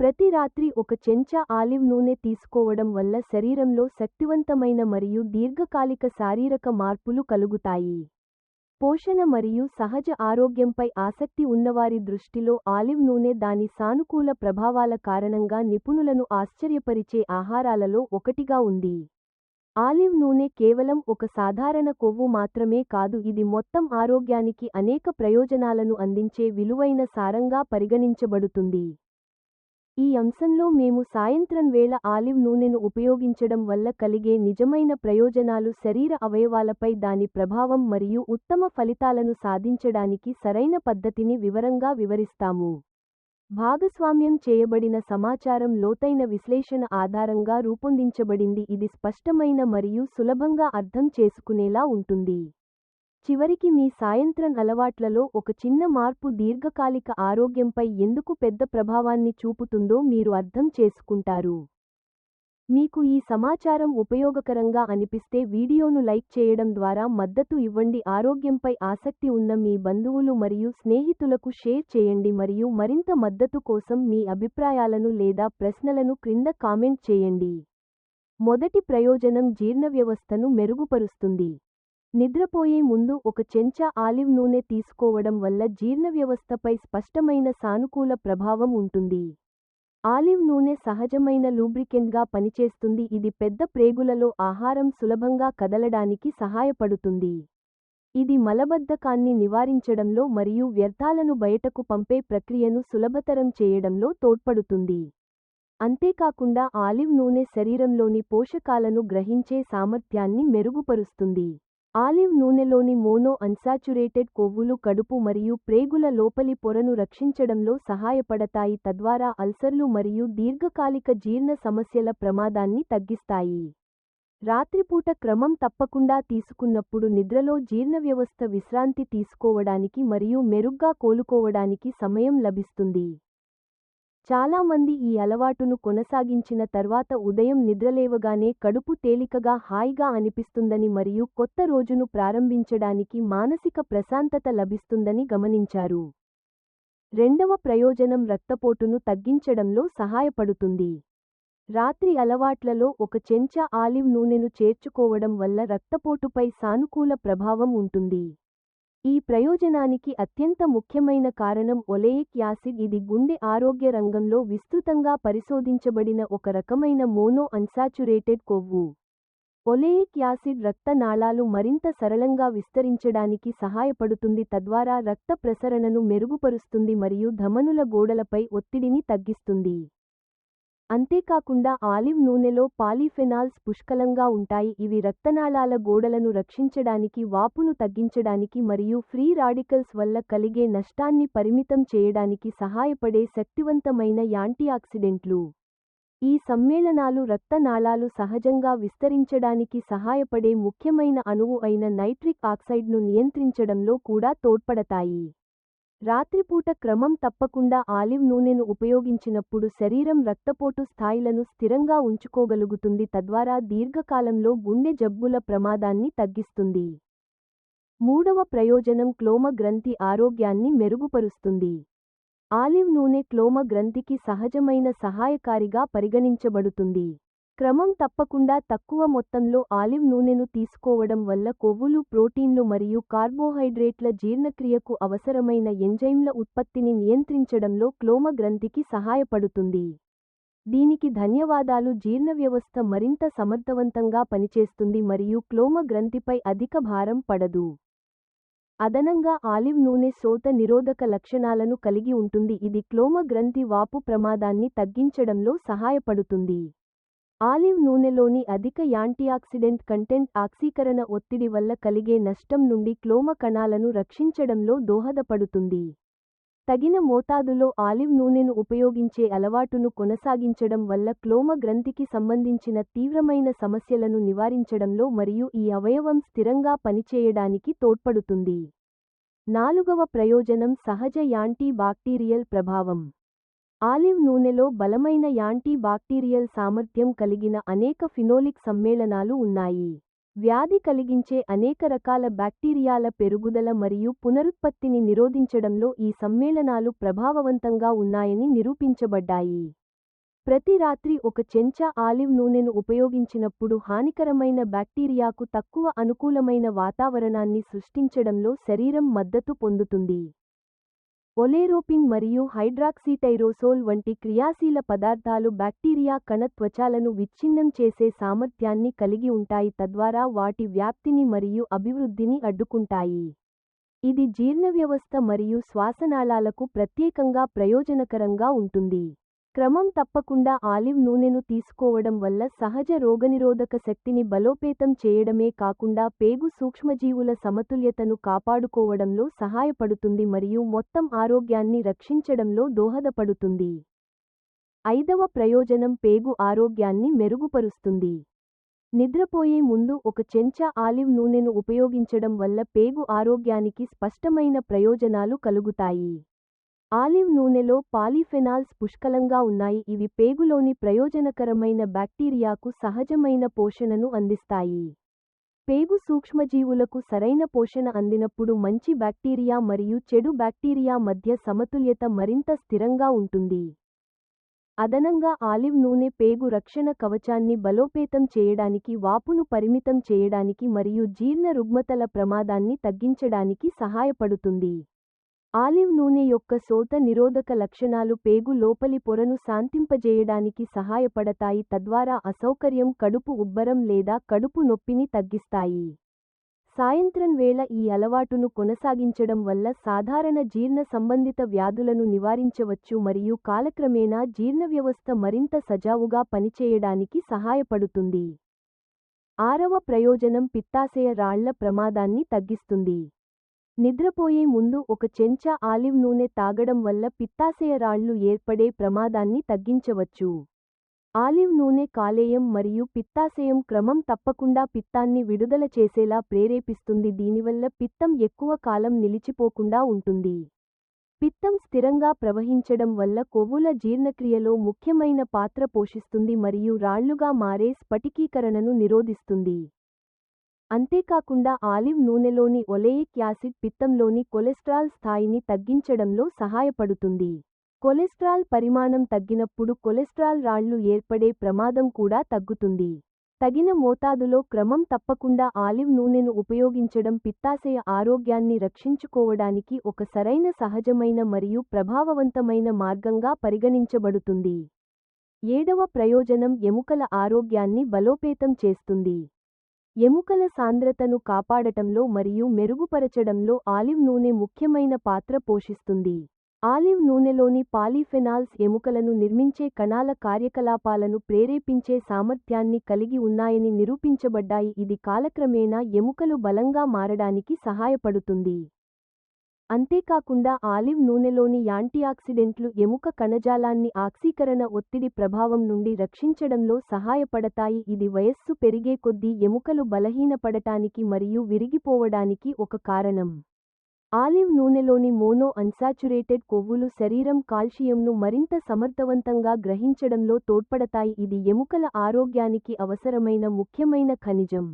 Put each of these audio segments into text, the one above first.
ప్రతి రాత్రి ఒక చెంచా ఆలివ్ నూనె తీసుకోవడం వల్ల శరీరంలో శక్తివంతమైన మరియు దీర్ఘకాలిక శారీరక మార్పులు కలుగుతాయి. పోషణ మరియు సహజ ఆరోగ్యంపై ఆసక్తి ఉన్నవారి దృష్టిలో ఆలివ్ నూనె దాని సానుకూల ప్రభావాల కారణంగా నిపుణులను ఆశ్చర్యపరిచే ఆహారాలలో ఒకటిగా ఉంది. ఆలివ్ నూనె కేవలం ఒక సాధారణ కొవ్వు మాత్రమే కాదు ఇది మొత్తం ఆరోగ్యానికి అనేక ప్రయోజనాలను అందించే విలువైన సారంగా పరిగణించబడుతుంది. ఈ అంశంలో మేము సాయంత్రం వేళ ఆలివ్ నూనెను ఉపయోగించడం వల్ల కలిగే నిజమైన ప్రయోజనాలు శరీర అవయవాలపై దాని ప్రభావం మరియు ఉత్తమ ఫలితాలను సాధించడానికి సరైన పద్ధతిని వివరంగా వివరిస్తాము. భాగస్వామ్యం చేయబడిన సమాచారం లోతైన విశ్లేషణ ఆధారంగా రూపొందించబడింది. ఇది స్పష్టమైన మరియు సులభంగా అర్థం చేసుకునేలా ఉంటుంది. చివరికి మీ సాయంత్రం అలవాట్లలో ఒక చిన్న మార్పు దీర్ఘకాలిక ఆరోగ్యంపై ఎందుకు పెద్ద ప్రభావాన్ని చూపుతుందో మీరు అర్థం చేసుకుంటారు. మీకు ఈ సమాచారం ఉపయోగకరంగా అనిపిస్తే వీడియోను లైక్ చేయడం ద్వారా మద్దతు ఇవ్వండి. ఆరోగ్యంపై ఆసక్తి ఉన్న మీ బంధువులు మరియు స్నేహితులకు షేర్ చేయండి మరియు మరింత మద్దతు కోసం మీ అభిప్రాయాలను లేదా ప్రశ్నలను క్రింద కామెంట్ చేయండి. మొదటి ప్రయోజనం జీర్ణ వ్యవస్థను మెరుగుపరుస్తుంది. నిద్రపోయే ముందు ఒక చెంచా ఆలివ్ నూనె తీసుకోవడం వల్ల జీర్ణ వ్యవస్థపై స్పష్టమైన సానుకూల ప్రభావం ఉంటుంది. ఆలివ్ నూనె సహజమైన లూబ్రికెంట్గా పనిచేస్తుంది. ఇది పెద్ద ప్రేగులలో ఆహారం సులభంగా కదలడానికి సహాయపడుతుంది. ఇది మలబద్ధకాన్ని నివారించడంలో మరియు వ్యర్థాలను బయటకు పంపే ప్రక్రియను సులభతరం చేయడంలో తోడ్పడుతుంది. అంతేకాకుండా ఆలివ్ నూనె శరీరంలోని పోషకాలను గ్రహించే సామర్థ్యాన్ని మెరుగుపరుస్తుంది. ఆలివ్ నూనెలోని మోనో అన్సాచురేటెడ్ కొవ్వులు కడుపు మరియు ప్రేగుల లోపలి పొరను రక్షించడంలో సహాయపడతాయి తద్వారా అల్సర్లు మరియు దీర్ఘకాలిక జీర్ణ సమస్యల ప్రమాదాన్ని తగ్గిస్తాయి. రాత్రిపూట క్రమం తప్పకుండా తీసుకున్నప్పుడు నిద్రలో జీర్ణ వ్యవస్థ విశ్రాంతి తీసుకోవడానికి మరియు మెరుగ్గా కోలుకోవడానికి సమయం లభిస్తుంది. చాలామంది ఈ అలవాటును కొనసాగించిన తర్వాత ఉదయం నిద్రలేవగానే కడుపు తేలికగా హాయిగా అనిపిస్తుందని మరియు కొత్త రోజును ప్రారంభించడానికి మానసిక ప్రశాంతత లభిస్తుందని గమనించారు. రెండవ ప్రయోజనం రక్తపోటును తగ్గించడంలో సహాయపడుతుంది. రాత్రి అలవాట్లలో ఒక చెంచా ఆలివ్ నూనెను చేర్చుకోవడం వల్ల రక్తపోటుపై సానుకూల ప్రభావం ఉంటుంది. ఈ ప్రయోజనానికి అత్యంత ముఖ్యమైన కారణం ఒలేయిక్ యాసిడ్. ఇది గుండె ఆరోగ్య రంగంలో విస్తృతంగా పరిశోధించబడిన ఒక రకమైన మోనో అన్సాచురేటెడ్ కొవ్వు. ఒలేయిక్ యాసిడ్ రక్త నాళాలు మరింత సరళంగా విస్తరించడానికి సహాయపడుతుంది తద్వారా రక్త ప్రసరణను మెరుగుపరుస్తుంది మరియు ధమనుల గోడలపై ఒత్తిడిని తగ్గిస్తుంది. అంతేకాకుండా ఆలివ్ నూనెలో పాలీఫెనాల్స్ పుష్కలంగా ఉంటాయి. ఇవి రక్తనాళాల గోడలను రక్షించడానికి వాపును తగ్గించడానికి మరియు ఫ్రీ రాడికల్స్ వల్ల కలిగే నష్టాన్ని పరిమితం చేయడానికి సహాయపడే శక్తివంతమైన యాంటీఆక్సిడెంట్లు. ఈ సమ్మేళనాలు రక్తనాళాలు సహజంగా విస్తరించడానికి సహాయపడే ముఖ్యమైన అణువు అయిన నైట్రిక్ ఆక్సైడ్ను నియంత్రించడంలో కూడా తోడ్పడతాయి. రాత్రిపూట క్రమం తప్పకుండా ఆలివ్ నూనెను ఉపయోగించినప్పుడు శరీరం రక్తపోటు స్థాయిలను స్థిరంగా ఉంచుకోగలుగుతుంది తద్వారా దీర్ఘకాలంలో గుండె జబ్బుల ప్రమాదాన్ని తగ్గిస్తుంది. మూడవ ప్రయోజనం క్లోమ గ్రంథి ఆరోగ్యాన్ని మెరుగుపరుస్తుంది. ఆలివ్ నూనె క్లోమ గ్రంథికి సహజమైన సహాయకారిగా పరిగణించబడుతుంది. క్రమం తప్పకుండా తక్కువ మొత్తంలో ఆలివ్ నూనెను తీసుకోవడం వల్ల కొవ్వులు ప్రోటీన్లు మరియు కార్బోహైడ్రేట్ల జీర్ణక్రియకు అవసరమైన ఎంజైమ్ల ఉత్పత్తిని నియంత్రించడంలో క్లోమ గ్రంథికి సహాయపడుతుంది. దీనికి ధన్యవాదాలు. జీర్ణ వ్యవస్థ మరింత సమర్థవంతంగా పనిచేస్తుంది మరియు క్లోమ గ్రంథిపై అధిక భారం పడదు. అదనంగా ఆలివ్ నూనె శోత నిరోధక లక్షణాలను కలిగి ఉంటుంది. ఇది క్లోమ గ్రంథి వాపు ప్రమాదాన్ని తగ్గించడంలో సహాయపడుతుంది. ఆలివ్ నూనెలోని అధిక యాంటీఆక్సిడెంట్ కంటెంట్ ఆక్సీకరణ ఒత్తిడి వల్ల కలిగే నష్టం నుండి క్లోమ కణాలను రక్షించడంలో దోహదపడుతుంది. తగిన మోతాదులో ఆలివ్ నూనెను ఉపయోగించే అలవాటును కొనసాగించడం వల్ల క్లోమ గ్రంథికి సంబంధించిన తీవ్రమైన సమస్యలను నివారించడంలో మరియు ఈ అవయవం స్థిరంగా పనిచేయడానికి తోడ్పడుతుంది. నాలుగవ ప్రయోజనం సహజ యాంటీ బాక్టీరియల్ ప్రభావం. ఆలివ్ నూనెలో బలమైన యాంటీ బాక్టీరియల్ సామర్థ్యం కలిగిన అనేక ఫినోలిక్ సమ్మేళనాలు ఉన్నాయి. వ్యాధి కలిగించే అనేక రకాల బ్యాక్టీరియాల పెరుగుదల మరియు పునరుత్పత్తిని నిరోధించడంలో ఈ సమ్మేళనాలు ప్రభావవంతంగా ఉన్నాయని నిరూపించబడ్డాయి. ప్రతి రాత్రి ఒక చెంచా ఆలివ్ నూనెను ఉపయోగించినప్పుడు హానికరమైన బ్యాక్టీరియాకు తక్కువ అనుకూలమైన వాతావరణాన్ని సృష్టించడంలో శరీరం మద్దతు పొందుతుంది. ఒలేరోపిన్ మరియు హైడ్రాక్సీటైరోసోల్ వంటి క్రియాశీల పదార్థాలు బ్యాక్టీరియా కణ త్వచాలను విచ్ఛిన్నం చేసే సామర్థ్యాన్ని కలిగి ఉంటాయి తద్వారా వాటి వ్యాప్తిని మరియు అభివృద్ధిని అడ్డుకుంటాయి. ఇది జీర్ణవ్యవస్థ మరియు శ్వాసనాళాలకు ప్రత్యేకంగా ప్రయోజనకరంగా ఉంటుంది. క్రమం తప్పకుండా ఆలివ్ నూనెను తీసుకోవడం వల్ల సహజ రోగనిరోధక శక్తిని బలోపేతం చేయడమే కాకుండా పేగు సూక్ష్మజీవుల సమతుల్యతను కాపాడుకోవడంలో సహాయపడుతుంది మరియు మొత్తం ఆరోగ్యాన్ని రక్షించడంలో దోహదపడుతుంది. ఐదవ ప్రయోజనం పేగు ఆరోగ్యాన్ని మెరుగుపరుస్తుంది. నిద్రపోయే ముందు ఒక చెంచా ఆలివ్ నూనెను ఉపయోగించడం వల్ల పేగు ఆరోగ్యానికి స్పష్టమైన ప్రయోజనాలు కలుగుతాయి. ఆలివ్ నూనెలో పాలిఫెనాల్స్ పుష్కలంగా ఉన్నాయి. ఇవి పేగులోని ప్రయోజనకరమైన బ్యాక్టీరియాకు సహజమైన పోషణను అందిస్తాయి. పేగు సూక్ష్మజీవులకు సరైన పోషణ అందినప్పుడు మంచి బ్యాక్టీరియా మరియు చెడు బ్యాక్టీరియా మధ్య సమతుల్యత మరింత స్థిరంగా ఉంటుంది. అదనంగా ఆలివ్ నూనె పేగు రక్షణ కవచాన్ని బలోపేతం చేయడానికి వాపును పరిమితం చేయడానికి మరియు జీర్ణ రుగ్మతల ప్రమాదాన్ని తగ్గించడానికి సహాయపడుతుంది. ఆలివ్ నూనె యొక్క శోత నిరోధక లక్షణాలు పేగు లోపలి పొరను శాంతింపజేయడానికి సహాయపడతాయి తద్వారా అసౌకర్యం కడుపు ఉబ్బరం లేదా కడుపు నొప్పిని తగ్గిస్తాయి. సాయంత్రం వేళ ఈ అలవాటును కొనసాగించడం వల్ల సాధారణ జీర్ణ సంబంధిత వ్యాధులను నివారించవచ్చు మరియు కాలక్రమేణా జీర్ణవ్యవస్థ మరింత సజావుగా పనిచేయడానికి సహాయపడుతుంది. ఆరవ ప్రయోజనం పిత్తాశయ రాళ్ళ ప్రమాదాన్ని తగ్గిస్తుంది. నిద్రపోయే ముందు ఒక చెంచా ఆలివ్ నూనె తాగడం వల్ల పిత్తాశయ రాళ్ళు ఏర్పడే ప్రమాదాన్ని తగ్గించవచ్చు. ఆలివ్ నూనె కాలేయం మరియు పిత్తాశయం క్రమం తప్పకుండా పిత్తాన్ని విడుదల చేసేలా ప్రేరేపిస్తుంది. దీనివల్ల పిత్తం ఎక్కువ కాలం నిలిచిపోకుండా ఉంటుంది. పిత్తం స్థిరంగా ప్రవహించడం వల్ల కొవ్వుల జీర్ణక్రియలో ముఖ్యమైన పాత్ర పోషిస్తుంది మరియు రాళ్ళుగా మారే స్ఫటికీకరణను నిరోధిస్తుంది. అంతేకాకుండా ఆలివ్ నూనెలోని ఒలేయిక్ యాసిడ్ పిత్తంలోని కొలెస్ట్రాల్ స్థాయిని తగ్గించడంలో సహాయపడుతుంది. కొలెస్ట్రాల్ పరిమాణం తగ్గినప్పుడు కొలెస్ట్రాల్ రాళ్ళు ఏర్పడే ప్రమాదం కూడా తగ్గుతుంది. తగిన మోతాదులో క్రమం తప్పకుండా ఆలివ్ నూనెను ఉపయోగించడం పిత్తాశయ ఆరోగ్యాన్ని రక్షించుకోవడానికి ఒక సరైన సహజమైన మరియు ప్రభావవంతమైన మార్గంగా పరిగణించబడుతుంది. ఏడవ ప్రయోజనం ఎముకల ఆరోగ్యాన్ని బలోపేతం చేస్తుంది. ఎముకల సాంద్రతను కాపాడటంలో మరియు మెరుగుపరచడంలో ఆలివ్ నూనె ముఖ్యమైన పాత్ర పోషిస్తుంది. ఆలివ్ నూనెలోని పాలిఫెనాల్స్ ఎముకలను నిర్మించే కణాల కార్యకలాపాలను ప్రేరేపించే సామర్థ్యాన్ని కలిగి ఉన్నాయని నిరూపించబడ్డాయి. ఇది కాలక్రమేణా ఎముకలు బలంగా మారడానికి సహాయపడుతుంది. అంతేకాకుండా ఆలివ్ నూనెలోని యాంటీఆక్సిడెంట్లు ఎముక కణజాలాన్ని ఆక్సీకరణ ఒత్తిడి ప్రభావం నుండి రక్షించడంలో సహాయపడతాయి. ఇది వయస్సు పెరిగే కొద్దీ ఎముకలు బలహీనపడటానికి మరియు విరిగిపోవడానికి ఒక కారణం. ఆలివ్ నూనెలోని మోనో అన్సాచురేటెడ్ కొవ్వులు శరీరం కాల్షియంను మరింత సమర్థవంతంగా గ్రహించడంలో తోడ్పడతాయి. ఇది ఎముకల ఆరోగ్యానికి అవసరమైన ముఖ్యమైన ఖనిజం.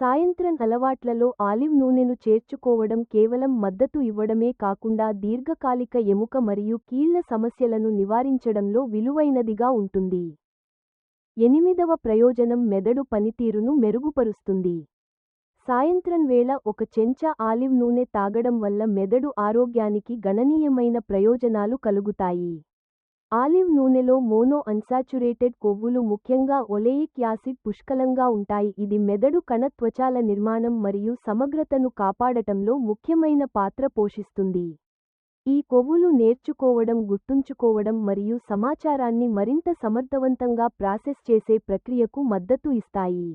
సాయంత్రం అలవాట్లలో ఆలివ్ నూనెను చేర్చుకోవడం కేవలం మద్దతు ఇవ్వడమే కాకుండా దీర్ఘకాలిక ఎముక మరియు కీళ్ళ సమస్యలను నివారించడంలో విలువైనదిగా ఉంటుంది. ఎనిమిదవ ప్రయోజనం మెదడు పనితీరును మెరుగుపరుస్తుంది. సాయంత్రం వేళ ఒక చెంచా ఆలివ్ నూనె తాగడం వల్ల మెదడు ఆరోగ్యానికి గణనీయమైన ప్రయోజనాలు కలుగుతాయి. ఆలివ్ నూనెలో మోనో అన్సాచురేటెడ్ కొవ్వులు ముఖ్యంగా ఒలేయిక్ యాసిడ్ పుష్కలంగా ఉంటాయి. ఇది మెదడు కణ త్వచాల నిర్మాణం మరియు సమగ్రతను కాపాడటంలో ముఖ్యమైన పాత్ర పోషిస్తుంది. ఈ కొవ్వులు నేర్చుకోవడం గుర్తుంచుకోవడం మరియు సమాచారాన్ని మరింత సమర్థవంతంగా ప్రాసెస్ చేసే ప్రక్రియకు మద్దతు ఇస్తాయి.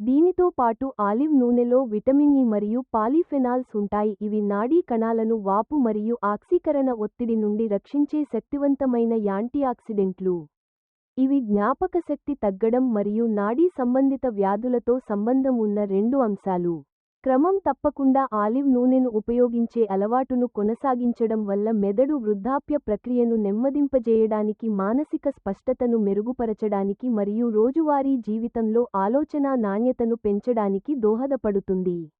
దీనితో పాటు ఆలివ్ నూనెలో విటమిన్ ఇ మరియు పాలిఫెనాల్స్ ఉంటాయి. ఇవి నాడీ కణాలను వాపు మరియు ఆక్సీకరణ ఒత్తిడి నుండి రక్షించే శక్తివంతమైన యాంటీఆక్సిడెంట్లు. ఇవి జ్ఞాపకశక్తి తగ్గడం మరియు నాడీ సంబంధిత వ్యాధులతో సంబంధం ఉన్న రెండు అంశాలు. క్రమం తప్పకుండా ఆలివ్ నూనెను ఉపయోగించే అలవాటును కొనసాగించడం వల్ల మెదడు వృద్ధాప్య ప్రక్రియను నెమ్మదింపజేయడానికి మానసిక స్పష్టతను మెరుగుపరచడానికి మరియు రోజువారీ జీవితంలో ఆలోచనా నాణ్యతను పెంచడానికి దోహదపడుతుంది.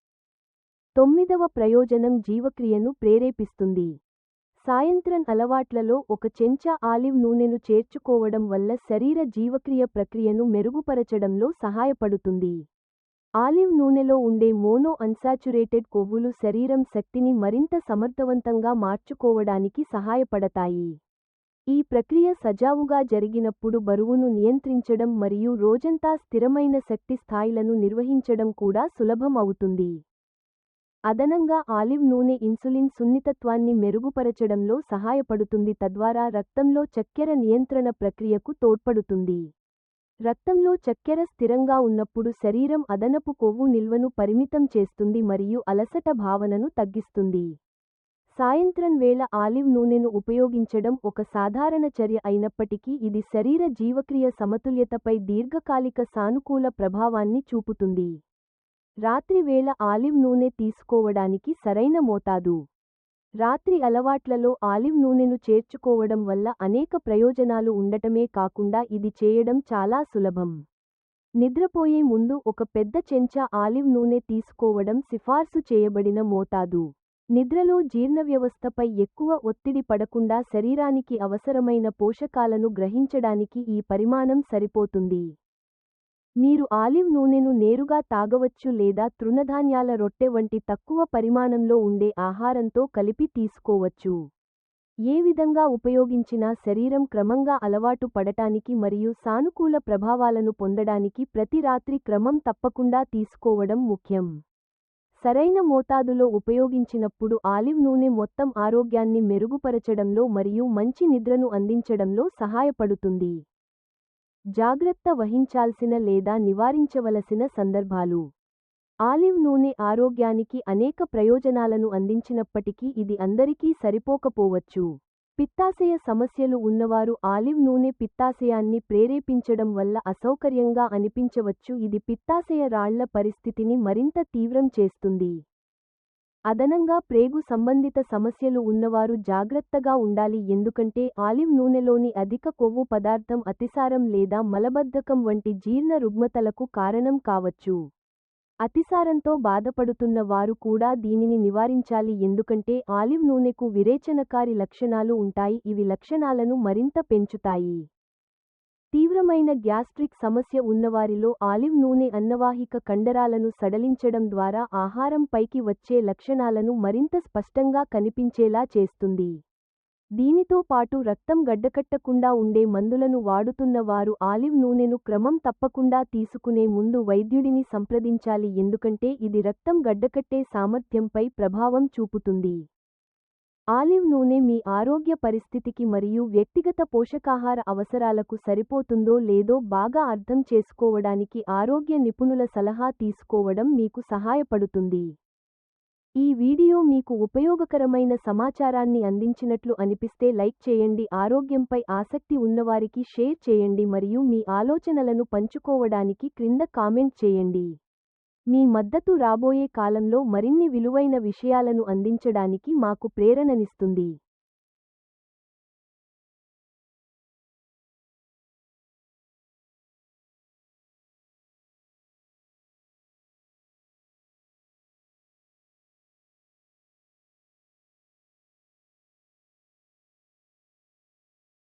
తొమ్మిదవ ప్రయోజనం జీవక్రియను ప్రేరేపిస్తుంది. సాయంత్రం అలవాట్లలో ఒక చెంచా ఆలివ్ నూనెను చేర్చుకోవడం వల్ల శరీర జీవక్రియ ప్రక్రియను మెరుగుపరచడంలో సహాయపడుతుంది. ఆలివ్ నూనెలో ఉండే మోనో అన్సాచురేటెడ్ కొవ్వులు శరీరం శక్తిని మరింత సమర్థవంతంగా మార్చుకోవడానికి సహాయపడతాయి. ఈ ప్రక్రియ సజావుగా జరిగినప్పుడు బరువును నియంత్రించడం మరియు రోజంతా స్థిరమైన శక్తి స్థాయిలను నిర్వహించడం కూడా సులభం అవుతుంది. అదనంగా ఆలివ్ నూనె ఇన్సులిన్ సున్నితత్వాన్ని మెరుగుపరచడంలో సహాయపడుతుంది తద్వారా రక్తంలో చక్కెర నియంత్రణ ప్రక్రియకు తోడ్పడుతుంది. రక్తంలో చక్కెర స్థిరంగా ఉన్నప్పుడు శరీరం అదనపు కొవ్వు నిల్వను పరిమితం చేస్తుంది మరియు అలసట భావనను తగ్గిస్తుంది. సాయంత్రం వేళ ఆలివ్ నూనెను ఉపయోగించడం ఒక సాధారణ చర్య అయినప్పటికీ ఇది శరీర జీవక్రియ సమతుల్యతపై దీర్ఘకాలిక సానుకూల ప్రభావాన్ని చూపుతుంది. రాత్రి వేళ ఆలివ్ నూనె తీసుకోవడానికి సరైన మోతాదు. రాత్రి అలవాట్లలో ఆలివ్ నూనెను చేర్చుకోవడం వల్ల అనేక ప్రయోజనాలు ఉండటమే కాకుండా ఇది చేయడం చాలా సులభం. నిద్రపోయే ముందు ఒక పెద్ద చెంచా ఆలివ్ నూనె తీసుకోవడం సిఫార్సు చేయబడిన మోతాదు. నిద్రలో జీర్ణవ్యవస్థపై ఎక్కువ ఒత్తిడి పడకుండా శరీరానికి అవసరమైన పోషకాలను గ్రహించడానికి ఈ పరిమాణం సరిపోతుంది. మీరు ఆలివ్ నూనెను నేరుగా తాగవచ్చు లేదా తృణధాన్యాల రొట్టె వంటి తక్కువ పరిమాణంలో ఉండే ఆహారంతో కలిపి తీసుకోవచ్చు. ఏ విధంగా ఉపయోగించినా శరీరం క్రమంగా అలవాటు పడటానికి మరియు సానుకూల ప్రభావాలను పొందడానికి ప్రతి రాత్రి క్రమం తప్పకుండా తీసుకోవడం ముఖ్యం. సరైన మోతాదులో ఉపయోగించినప్పుడు ఆలివ్ నూనె మొత్తం ఆరోగ్యాన్ని మెరుగుపరచడంలో మరియు మంచి నిద్రను అందించడంలో సహాయపడుతుంది. జాగ్రత్త వహించాల్సిన లేదా నివారించవలసిన సందర్భాలు. ఆలివ్ నూనె ఆరోగ్యానికి అనేక ప్రయోజనాలను అందించినప్పటికీ ఇది అందరికీ సరిపోకపోవచ్చు. పిత్తాశయ సమస్యలు ఉన్నవారు ఆలివ్ నూనె పిత్తాశయాన్ని ప్రేరేపించడం వల్ల అసౌకర్యంగా అనిపించవచ్చు. ఇది పిత్తాశయ రాళ్ళ పరిస్థితిని మరింత తీవ్రం చేస్తుంది. అదనంగా ప్రేగు సంబంధిత సమస్యలు ఉన్నవారు జాగ్రత్తగా ఉండాలి ఎందుకంటే ఆలివ్ నూనెలోని అధిక కొవ్వు పదార్థం అతిసారం లేదా మలబద్ధకం వంటి జీర్ణ రుగ్మతలకు కారణం కావచ్చు. అతిసారంతో బాధపడుతున్న వారు కూడా దీనిని నివారించాలి ఎందుకంటే ఆలివ్ నూనెకు విరేచనకారి లక్షణాలు ఉంటాయి. ఇవి లక్షణాలను మరింత పెంచుతాయి. తీవ్రమైన గ్యాస్ట్రిక్ సమస్య ఉన్నవారిలో ఆలివ్ నూనె అన్నవాహిక కండరాలను సడలించడం ద్వారా ఆహారం పైకి వచ్చే లక్షణాలను మరింత స్పష్టంగా కనిపించేలా చేస్తుంది. దీనితో పాటు రక్తం గడ్డకట్టకుండా ఉండే మందులను వాడుతున్న వారు ఆలివ్ నూనెను క్రమం తప్పకుండా తీసుకునే ముందు వైద్యుడిని సంప్రదించాలి ఎందుకంటే ఇది రక్తం గడ్డకట్టే సామర్థ్యంపై ప్రభావం చూపుతుంది. ఆలివ్ నూనె మీ ఆరోగ్య పరిస్థితికి మరియు వ్యక్తిగత పోషకాహార అవసరాలకు సరిపోతుందో లేదో బాగా అర్థం చేసుకోవడానికి ఆరోగ్య నిపుణుల సలహా తీసుకోవడం మీకు సహాయపడుతుంది. ఈ వీడియో మీకు ఉపయోగకరమైన సమాచారాన్ని అందించినట్లు అనిపిస్తే లైక్ చేయండి ఆరోగ్యంపై ఆసక్తి ఉన్నవారికి షేర్ చేయండి మరియు మీ ఆలోచనలను పంచుకోవడానికి క్రింద కామెంట్ చేయండి. మీ మద్దతు రాబోయే కాలంలో మరిన్ని విలువైన విషయాలను అందించడానికి మాకు ప్రేరణనిస్తుంది.